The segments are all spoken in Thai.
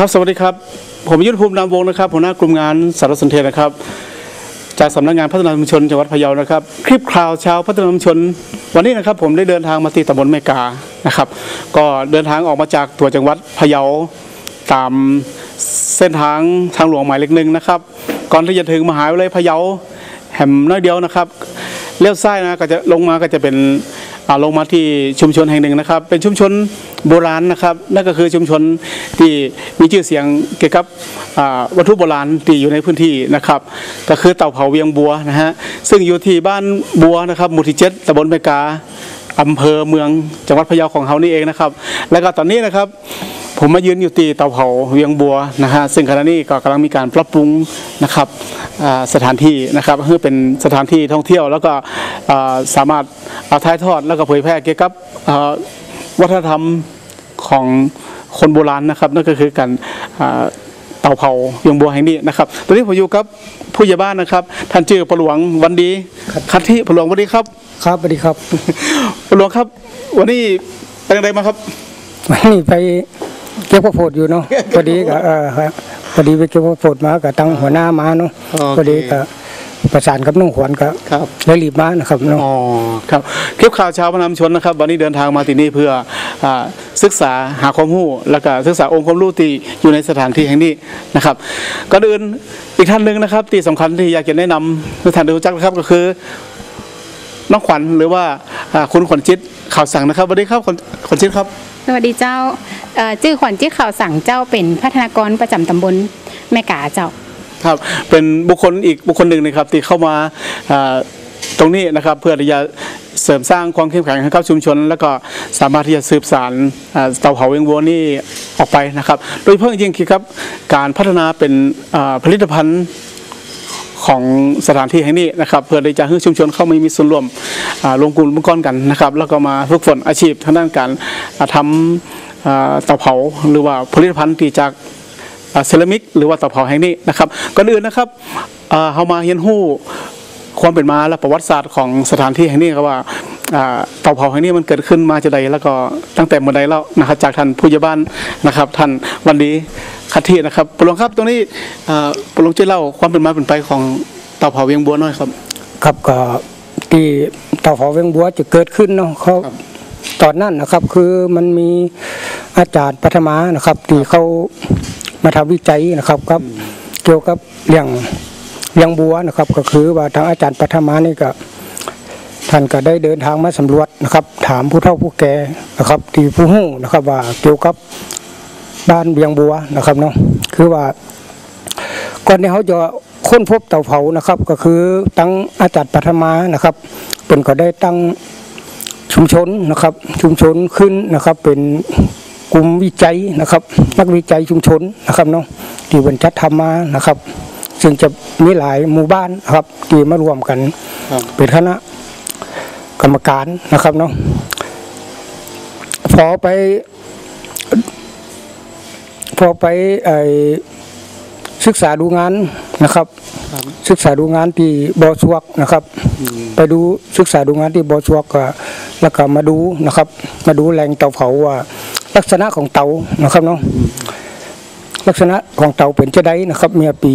ครับสวัสดีครับ ผมยุทธภูมินามวงศ์นะครับหัวหน้ากลุ่มงานสารสนเทศนะครับ จากสำนักงานพัฒนาชุมชนจังหวัดพะเยานะครับ คลิปข่าวช้าพัฒนาชุมชน วันนี้นะครับผมได้เดินทางมาที่ตำบลแม่กานะครับ ก็เดินทางออกมาจากตัวจังหวัดพะเยาตามเส้นทางทางหลวงหมายเลขหนึ่งนะครับ ก่อนที่จะถึงมหาวิทยาลัยพะเยาแห่มน้อยเดียวนะครับเลี้ยวซ้ายนะก็จะลงมาก็จะเป็น อ่าลงมาที่ชุมชนแห่งหนึ่งนะครับ เป็นชุมชนโบราณนะครับนั่นก็คือชุมชนที่มีชื่อเสียงเกี่ยวกับวัตถุโบราณที่อยู่ในพื้นที่นะครับ ก็คือเต่าเผาเวียงบัวนะฮะซึ่งอยู่ที่บ้านบัวนะครับหมู่ที่เจ็ดตำบลเมกา อำเภอเมืองจังหวัดพะเยาของเขานี่เองนะครับ แล้วก็ตอนนี้นะครับผมมายืนอยู่ที่เตาเผาเวียงบัวนะฮะซึ่งขณะนี้ก็กำลังมีการปรับปรุงนะครับสถานที่นะครับเพื่อเป็นสถานที่ท่องเที่ยว แล้วก็สามารถเอาถ่ายทอดแล้วก็เผยแพร่เกี่ยวกับวัฒนธรรมของคนโบราณนะครับ นั่นก็คือการเตาเผาเวียงบัวแห่งนี้นะครับตอนนี้ผมอยู่กับผู้ใหญ่บ้านนะครับ ท่านชื่อปลวงวันดีคัทธิปลวงวันดีครับ ครับสวัสดีครับปลวงครับ วันนี้เป็นยังไงมาครับวันนี้ไปเก็บข้าวโพดอยู่เนาะพอดีก็เออครับพอดีไปเก็บข้าวโพดมากับตั้งหัวหน้ามาเนาะโอเคพอดีก็ประสานกับน้องขวัญก็ครับเลยรีบมานะครับเนาะอ๋อครับคลิปข่าวเชาวพนามชนนะครับ วันนี้เดินทางมาที่นี่เพื่ออาศึกษาหาความรู้แล้วก็ศึกษาองค์ความรู้ที่อยู่ในสถานที่แห่งนี้นะครับก่อนอื่นอีกท่านหนึ่งนะครับที่สำคัญที่อยากจะแนะนำทุกท่านได้รู้จักนะครับก็คือ น้องขวัญหรือว่าอ่าคุณขวัญจิตข่าวสั่งนะครับสวัสดีครับขวัญขวัญจิตครับ สวัสดีเจ้าเอ่อชื่อขวัญจิตข่าวสั่งเจ้าเป็นพัฒนากรประจำตำบลแม่กาเจ้า ครับเป็นบุคคลอีกบุคคลหนึ่งนะครับที่เข้ามาอ่าตรงนี้นะครับเพื่อที่จะเสริมสร้างความเข้มแข็งให้กับชุมชน แล้วก็สามารถที่จะสืบสานอ่าเตาเผาเวียงวัวนี่ออกไปนะครับ โดยเฉพาะจริงๆคือครับการพัฒนาเป็นอ่าผลิตภัณฑ์ ของสถานที่แห่งนี้นะครับเพื่อที่จะให้ชุมชนเข้ามามีส่วนร่วมลงกลุ่มลงก้อนกันนะครับ แล้วก็มาฝึกฝนอาชีพทางด้านการทำอ่าเตาเผาหรือว่าผลิตภัณฑ์ที่จากเซรามิกหรือว่าเตาเผาแห่งนี้นะครับก่อนอื่นนะครับเฮามาเรียนรู้ความเป็นมาและประวัติศาสตร์ของสถานที่แห่งนี้ครับว่า เตาเผาแห่งนี้มันเกิดขึ้นมาจากใดแล้วก็ตั้งแต่เมื่อใดแล้วนะครับจากท่านผู้ใหญ่บ้านนะครับ ท่านวันดีคัททีนะครับปรงครับตรงนี้อ่าปรงช่วยเล่าความเป็นมาเป็นไปของเตาเผาเวียงบัวหน่อยครับ ครับก็ที่เต่าเผาเวียงบัวจะเกิดขึ้นเนาะเขาครับตอนนั้นนะครับคือมันมีอาจารย์ปัทมานะครับที่เขามาทำวิจัยนะครับครับ เกี่ยวกับเรื่องเลี้ยงบัวนะครับ ก็คือว่าทางอาจารย์ปัทมานี่ก็ ท่านก็ได้เดินทางมาสำรวจนะครับ ถามผู้เฒ่าผู้แก่นะครับ ที่ผู้หู้นะครับว่าเกี่ยวกับบ้านเบียงบัวนะครับเนาะคือว่าก่อนที่เขาจะค้นพบเตาเผานะครับ ก็คือตั้งอาจารย์ปัทมานะครับ เป็นก็ได้ตั้งชุมชนนะครับ ชุมชนขึ้นนะครับ เป็นกลุ่มวิจัยนะครับ นักวิจัยชุมชนนะครับเนาะที่บรรจัดทำมานะครับ ซึ่งจะมีหลายหมู่บ้านนะครับที่มารวมกันครับเป็นคณะ กรรมการนะครับเนาะพอไป พอไปไอศึกษาดูงานนะครับ ศึกษาดูงานที่บอสวกนะครับ ไปดูศึกษาดูงานที่บอสวกก็แล้วก็มาดูนะครับ มาดูแหล่งเตาเผาว่าลักษณะของเตานะครับเนาะลักษณะของเตาเป็นจะได้นะครับ เมื่อปี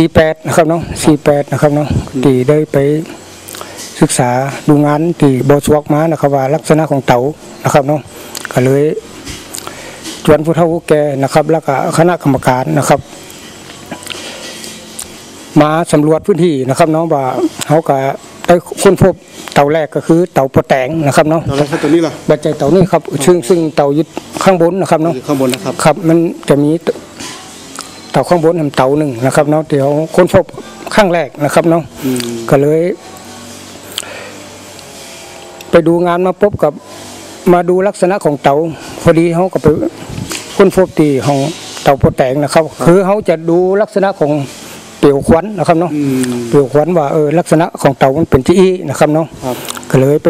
48นะครับเนาะ48นะครับเนาะที่ได้ไป ศึกษาดูงานที่บอสวกมานะครับว่าลักษณะของเตานะครับเนาะก็เลยชวนผู้เฒ่าผู้แก่นะครับ แล้วก็คณะกรรมการนะครับมาสำรวจพื้นที่นะครับเนาะว่าเขาก็ได้ค้นพบเตาแรกก็คือเตาโปรแตงนะครับเนาะตอนแรกครับตัวนี้ล่ะบัจจัยเตานี่ครับ ซึ่งซึ่งเตายึดข้างบนนะครับเนาะอยู่ข้างบนนะครับครับ มันจะมีเตาข้างบนทำเตาหนึ่งนะครับเนาะเดี๋ยวค้นพบข้างแรกนะครับเนาะอืมก็เลย ไปดูงานมาพบกับมาดูลักษณะของเตาพอดีเขาก็ไปค้นพบที่ของเตาโปรแตงนะครับ คือเขาจะดูลักษณะของเปลวควันนะครับเนาะอืมเปลวควันว่าเออลักษณะของเตามันเป็นที่อีนะครับเนาะครับก็เลยไป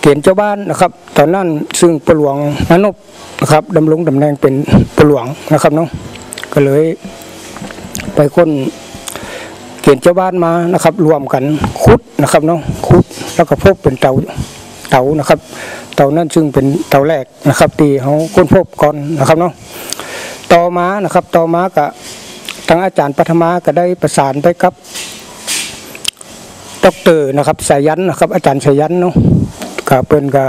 เกณฑ์เจ้าบ้านนะครับ ตอนนั้นซึ่งปหลวงนนบนะครับดำรงตำแหน่งเป็นปหลวงนะครับเนาะก็เลย ไปค้นเกณฑ์เจ้าบ้านมานะครับ รวมกันคุดนะครับเนาะคุด แล้วก็พบเป็นเตาเตานะครับ เตานั่นซึ่งเป็นเตาแรกนะครับที่เขาค้นพบก่อนนะครับเนาะต่อมานะครับต่อมาก็ทางอาจารย์ปัทมาก็ได้ประสานไปกับดอกเตอรนะครับสายันนะครับ อาจารย์สายันเนาะก็เปิ้นก็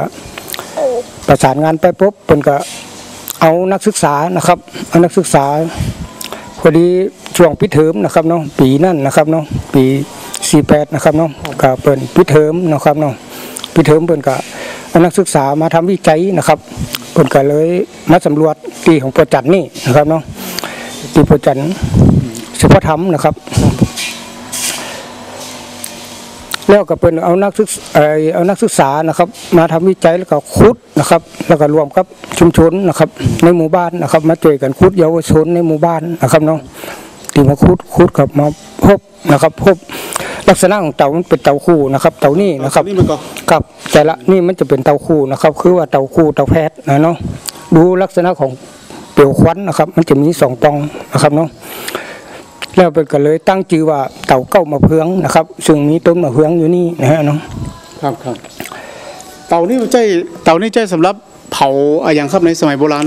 ประสานงานไปปุ๊บเปิ้นก็เอานักศึกษานะครับเอานักศึกษาพอดีช่วงปิดเทอมนะครับเนาะปีนั่นนะครับเนาะปี 48นะครับเนาะก็เปิดปิเทอมนะครับเนาะปิเทอมเปิ่นก็เอานักศึกษามาทำวิจัยนะครับเปิ่นก็เลยมาสำรวจที่ของประจันนี่นะครับเนาะที่ประจันสุภธรรมนะครับ แล้วก็เป็นเอานักศึกเอ่อเอานักศึกษานะครับ มาทำวิจัยแล้วก็คุดนะครับ แล้วก็รวมกับชุมชนนะครับ ในหมู่บ้านนะครับ มาช่วยกันคุดเยาวชนในหมู่บ้านนะครับเนาะที่มาคุดคุดกับมาพบนะครับ พบ ลักษณะของเต่ามันเป็นเต่าคู่นะครับ เต่านี่นะครับนี่มันก็ครับแต่ละนี่มันจะเป็นเตาคู่นะครับ คือว่าเตาคู่เตาแพทย์นะเนาะดูลักษณะของเปลวควันนะครับ มันจะมีสองปล่องนะครับเนาะแล้วเป็นก็เลยตั้งชื่อว่าเต่าเก้ามะเพืองนะครับ ซึ่งมีต้นมะเพืองอยู่นี่นะฮะเนาะครับครับเตานี่มันใจเตานี่ใจสำหรับเผาอะไรอย่างครับในสมัยโบราณ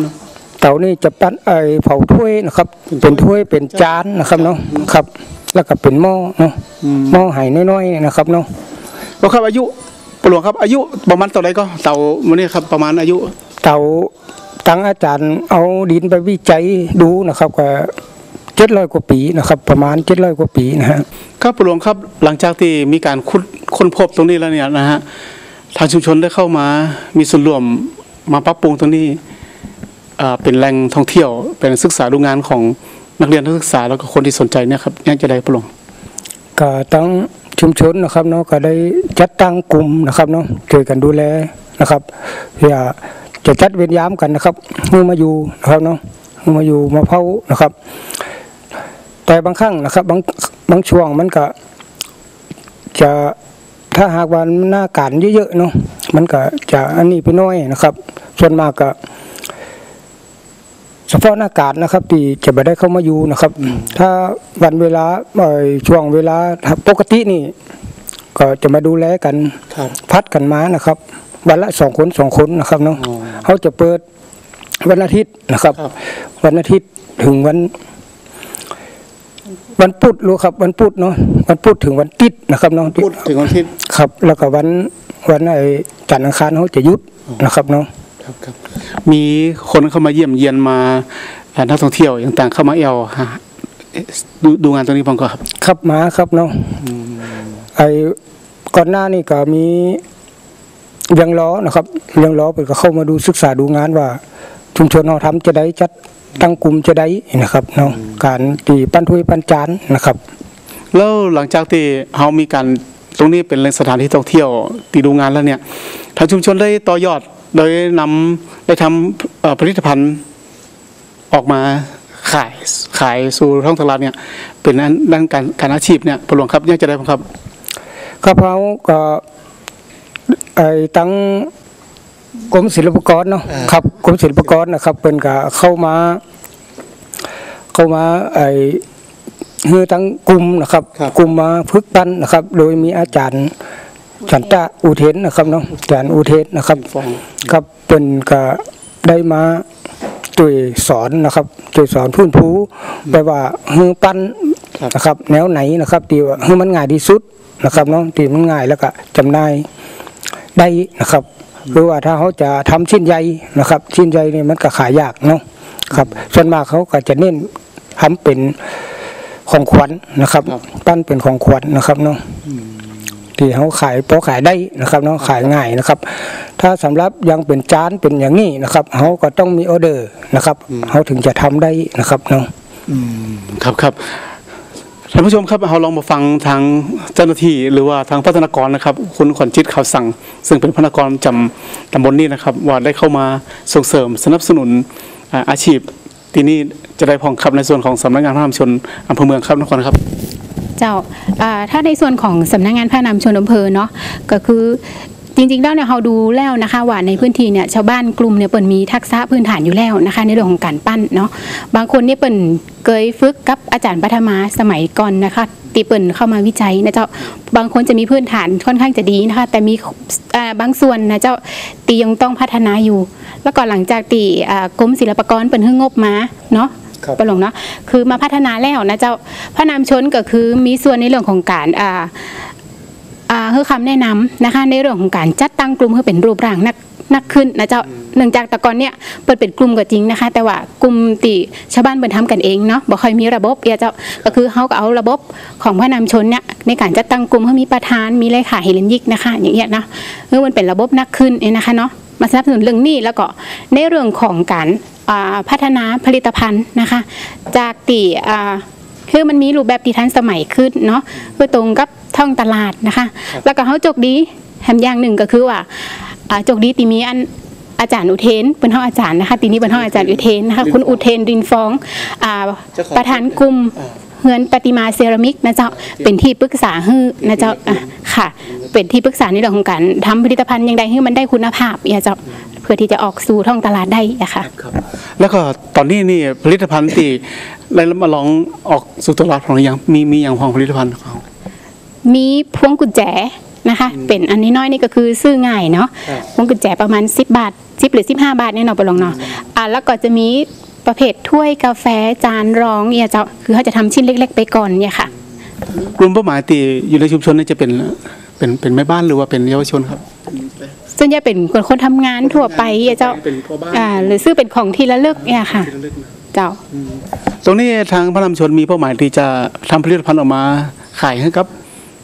เต่านี่จะปั้นไอเผาถ้วยนะครับ เป็นถ้วยเป็นจานนะครับเนาะครับ แล้วก็เป็นหม้อเนาะหม้อไหน้อยๆนะครับเนาะก็ครับอายุปหลวงครับ อายุประมาณเท่าไหรก็เตามันนี่ครับประมาณอายุ เต่าตั้งอาจารย์เอาดินไปวิจัยดูนะครับก็เจ็ดร้อยกว่าปีนะครับ ประมาณเจ็ดร้อยกว่าปีนะฮะครับปหลวงครับหลังจากที่มีการค้นค้นพบตรงนี้แล้วเนี่ยนะฮะทางชุมชนได้เข้ามามีส่วนร่วมมาปรับปรุงตรงนี้อ่าเป็นแหล่งท่องเที่ยวเป็นศึกษาดูงานของ นักเรียนนักศึกษาแล้วก็คนที่สนใจเนี่ยครับยังจะได้ปหลงก็ตั้งชุมชนนะครับเนาะก็ได้จัดตั้งกลุ่มนะครับเนาะช่วยกันดูแลนะครับเพื่อจะจัดเวรยามกันนะครับเมื่อมาอยู่นะครับเนาะเมื่อมาอยู่มาเผานะครับ แต่บางครั้งนะครับบางบางช่วงมันก็จะถ้าหากวันหน้าการเยอะๆเนาะมันก็จะอันนี้ไปน้อยนะครับ ส่วนมากก็ เฉพาะหน้ากาศนะครับที่จะไม่ได้เข้ามาอยู่นะครับ ถ้าวันเวลาเอ่อช่วงเวลาปกตินี่ ก็จะมาดูแลกันครับพัดกันมานะครับ วันละสองคนสองคนนะครับเนาะอ๋อเขาจะเปิดวันอาทิตย์นะครับครับ วันอาทิตย์ถึงวัน วันพุธรู้ครับ วันพุธเนาะวันพุธถึงวันติดนะครับเนาะพูดถึงวันอาทิตย์ครับ แล้วก็วันวันไอ้จันทร์อังคารเขาจะหยุดนะครับเนาะครับครับ มีคนเข้ามาเยี่ยมเยียนมาเอ่อนักท่องเที่ยวต่างๆเข้ามาเอวฮะดูดูงานตรงนี้บ้างก็ครับ ครับมาครับเนาะไอ้ก่อนหน้านี่ก็มีเรียงล้อนะครับเรียงล้อเปิดก็เข้ามาดูศึกษาดูงานว่า ชุมชนเราทำจะได้จัดตั้งกลุ่มจะได้นะครับเนาะการตีปั้นถ้วยปั้นจานนะครับ แล้วหลังจากที่เรามีการตรงนี้เป็นสถานที่ท่องเที่ยวตีดูงานแล้วเนี่ยทางชุมชนได้ต่อยอด โดยนำได้ทำเอ่อผลิตภัณฑ์ออกมาขายขายสู่ท้องตลาดเนี่ยเป็นด้านด้านการการอาชีพเนี่ยปหลวงครับยังจะได้บ้างครับข้าพเจ้าก็ไอ้ตั้งกรมศิลปากรเนาะครับกรมศิลปากรนะครับเป็นก็เข้ามา เข้ามาไอ้เฮือตั้งกลุ่มนะครับครับกลุ่มมาพึกปั้นนะครับ โดยมีอาจารย์ ฉันตะอุเทนนะครับเนาะอาจารย์อุเทนนะครับฟองครับเป็นก็ได้มาช่วยสอนนะครับช่วยสอนพื้นผู้ไปว่าเฮือปั้นครับนะครับ แนวไหนนะครับที่ว่าเฮือมันง่ายที่สุดนะครับเนาะที่มันง่ายแล้วก็จำหน่ายได้นะครับหรือว่าถ้าเขาจะทำชิ้นใหญ่นะครับ ชิ้นใหญ่นี่มันก็ขายยากเนาะครับ ส่วนมากเขาก็จะเน้นทำเป็นของขวัญนะครับครับ ปั้นเป็นของขวัญนะครับเนาะ ที่เขาขายพอขายได้นะครับเนาะขายง่ายนะครับ ถ้าสำหรับยังเป็นจานเป็นอย่างนี้นะครับเขาก็ต้องมีออเดอร์นะครับเขาถึงจะทำได้นะครับเนาะครับครับท่านผู้ชมครับเราลองมาฟังทางเจ้าหน้าที่หรือว่าทางพัฒนากรนะครับ คุณขวัญจิตข่าวสั่ง ซึ่งเป็นพัฒนากรประจำตำบลนี้นะครับ ว่าได้เข้ามาส่งเสริมสนับสนุนอ่าอาชีพที่นี่จะได้พองครับในส่วนของสำนักงานพระนามชนอำเภอเมืองครับนครครับ เจ้าถ้าในส่วนของสำนักงานพระนำชนอำเภอเนาะก็คือจริงๆแล้วเนี่ยเราดูแล้วนะคะว่าในพื้นที่เนี่ยชาวบ้านกลุ่มเนี่ยเปิ่นมีทักษะพื้นฐานอยู่แล้วนะคะ ในเรื่องของการปั้นเนาะบางคนเนี่ยเปิ่นเคยฝึกกับอาจารย์ปัทมาสมัยก่อนนะคะตีเปิ่นเข้ามาวิจัยนะเจ้าบางคนจะมีพื้นฐานค่อนข้างจะดีนะคะ แต่มีบางส่วนนะเจ้าตียังต้องพัฒนาอยู่ แล้วก็หลังจากตีกรมศิลปากรเปิ่นให้งบมาเนาะ ครับปะหลงเนาะคือมาพัฒนาแล้วนะเจ้าพระนามชนก็คือมีส่วนในเรื่องของการอ่าอ่าคือคำแนะนำนะคะในเรื่องของการจัดตั้งกลุ่มให้เป็นรูปร่างนักนักขึ้นนะเจ้าเนื่องจากแต่ก่อนเนี่ยเปิดเป็นกลุ่มก็จริงนะคะ แต่ว่ากลุ่มตีชาวบ้านเปิดทำกันเองเนาะบ่ค่อยมีระบบเอียเจ้าก็คือเขาก็เอาระบบของพระนามชนเนี่ยในการจัดตั้งกลุ่มให้มีประธานมีเลขาเฮเลนยิกนะคะ อย่างเงี้ยนะเมื่อมันเป็นระบบนักขึ้นเนี่ยนะคะเนาะมาสนับสนุนเรื่องนี้แล้วก็ในเรื่องของการอ่า พัฒนาผลิตภัณฑ์นะคะ จากตีอ่าคือมันมีรูปแบบที่ทันสมัยขึ้นเนาะคือตรงกับท่องตลาดนะคะ แล้วก็เขาจกดีแถมอย่างหนึ่งก็คือว่าอ่าจกดีตีมีอันอาจารย์อุเทนเป็นห้องอาจารย์นะคะตีนี้เป็นห้องอาจารย์อุเทนนะคะคุณอุเทนรินฟองอ่าเจ้าของประธานกลุ่มเฮือนปฏิมาเซรามิกนะเจ้าเป็นที่ปรึกษาฮือนะเจ้าอะค่ะ เป็นที่ปรึกษาในเรื่องของการทำผลิตภัณฑ์อย่างใดให้มันได้คุณภาพอย่าเจ้าเพื่อที่จะออกสู่ท้องตลาดได้อะค่ะแล้วก็ตอนนี้นี่ผลิตภัณฑ์ที่ได้มาลองออกสู่ตลาดของเรายังมีมีอย่างของผลิตภัณฑ์ของเรามีพวงกุญแจนะคะ เป็นอันนี้น้อยนี่ก็คือซื้อง่ายเนาะครับพวงกุญแจประมาณ 10 บาท 10 หรือ 15 บาทเนี่ยเนาะไปลองเนาะอ่าแล้วก็จะมีประเภทถ้วยกาแฟจานรองเนี่ยเจ้าคือเขาจะทำชิ้นเล็ก ๆ ไปก่อนเนี่ยค่ะ กลุ่มเป้าหมายที่อยู่ในชุมชนนี่จะเป็น เป็นเป็นแม่บ้านหรือว่าเป็นเยาวชนครับส่วนใหญ่เป็นคนคนทำงานทั่วไปเนี่ยเจ้าเป็นพ่อบ้านอ่าหรือซื้อเป็นของที่ระลึกเนี่ยค่ะ ที่ระลึกนะเจ้าตรงนี้ทางพระนำชนมีเป้าหมายที่จะทำผลิตภัณฑ์ออกมาขายให้กับ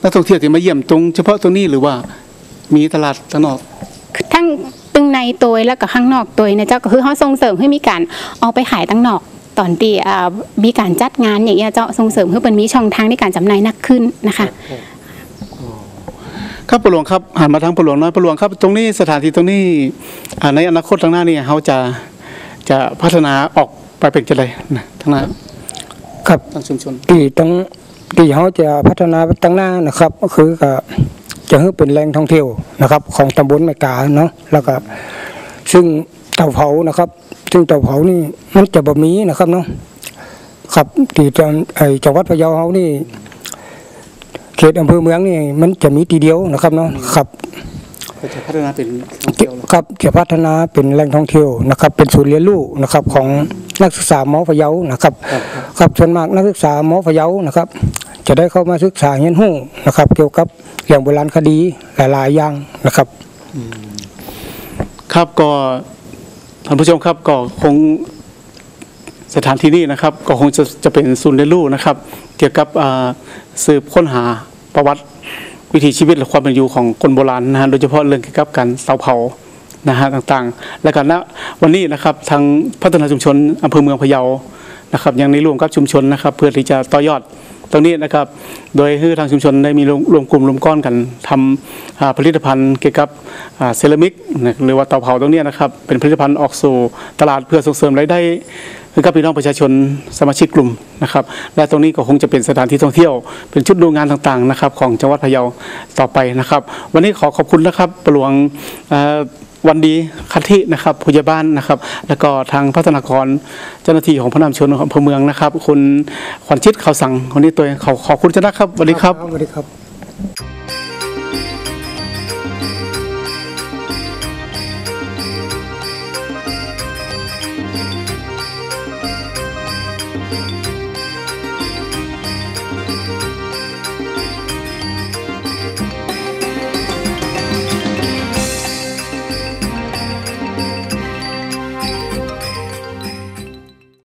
นักท่องเที่ยวที่มาเยี่ยมตรง เฉพาะตรงนี้หรือว่ามีตลาดข้างนอก ทั้งตึงในตัวแล้วก็ข้างนอกตัวนะเจ้าก็คือเขาส่งเสริมให้มีการเอาไปขายตั้งนอก ตอนที่อ่ามีการจัดงานอย่างเงี้ยเจ้าส่งเสริมให้มันมีช่องทางในการจำหน่ายนักขึ้นนะคะ ครับ ปหลวงครับหันมาทางปหลวงน้อยปหลวงครับ ตรงนี้สถานที่ตรงนี้อ่าในอนาคตทางหน้านี่เขาจะจะพัฒนาออกไปเป็นจะไรนะทางหน้าครับทางชุมชนที่ต้องที่เขาจะพัฒนาไปตั้งหน้านะครับ ก็คือก็จะให้เป็นแหล่งท่องเที่ยวนะครับ ของตำบลแม่กาเนาะแล้วก็ซึ่งเตาเผานะครับ ซึ่งเตาเผานี่มันจะบ่มีนะครับเนาะครับที่จังไอจังหวัดพะเยาเขานี่ เขตอำเภอเมืองนี่มันจะมีทีเดียวนะครับเนาะครับก็จะพัฒนาเป็นท่องเที่ยวแล้วครับจะพัฒนาเป็นแหล่งท่องเที่ยวนะครับ เป็นศูนย์เรียนรู้นะครับของนักศึกษามอพะเยานะครับครับ ครับส่วนมากนักศึกษามอพะเยานะครับ จะได้เข้ามาศึกษาเรียนรู้นะครับ เกี่ยวกับเรื่องโบราณคดีหลายๆอย่างนะครับครับก็ท่านผู้ชมครับก็คง สถานที่นี้นะครับก็คงจะจะเป็นศูนย์เรียนรู้นะครับ เกี่ยวกับสืบค้นหาประวัติวิถีชีวิตและความเป็นอยู่ของคนโบราณนะฮะโดยเฉพาะเรื่องเกี่ยวกับการเสาเผานะฮะต่างๆ และกันณวันนี้นะครับทางพัฒนาชุมชนอำเภอเมืองพะเยานะครับยังได้ร่วมกับชุมชนนะครับ เพื่อที่จะต่อยอดตรงนี้นะครับ โดยให้ทางชุมชนได้มีรวมกลุ่มรวมก้อนกันทำอ่าผลิตภัณฑ์เกี่ยวกับเซรามิกหรือว่าเตาเผาตรงนี้นะครับ เป็นผลิตภัณฑ์ออกสู่ตลาดเพื่อส่งเสริมรายได้ ให้กับพี่น้องประชาชนสมาชิกกลุ่มนะครับ และตรงนี้ก็คงจะเป็นสถานที่ท่องเที่ยว เป็นชุดดูงานต่างๆนะครับของจังหวัดพะเยาต่อไปนะครับ วันนี้ขอขอบคุณนะครับประหลวงวันดีคัทธินะครับผู้ใหญ่บ้านนะครับ แล้วก็ทางพัฒนากรเจ้าหน้าที่ของพระนามชนของอำเภอเมืองนะครับ คุณขวัญชิตเขาสั่งคนนี้ตัวเองขอขอบคุณเจ้านะครับสวัสดีครับสวัสดีครับ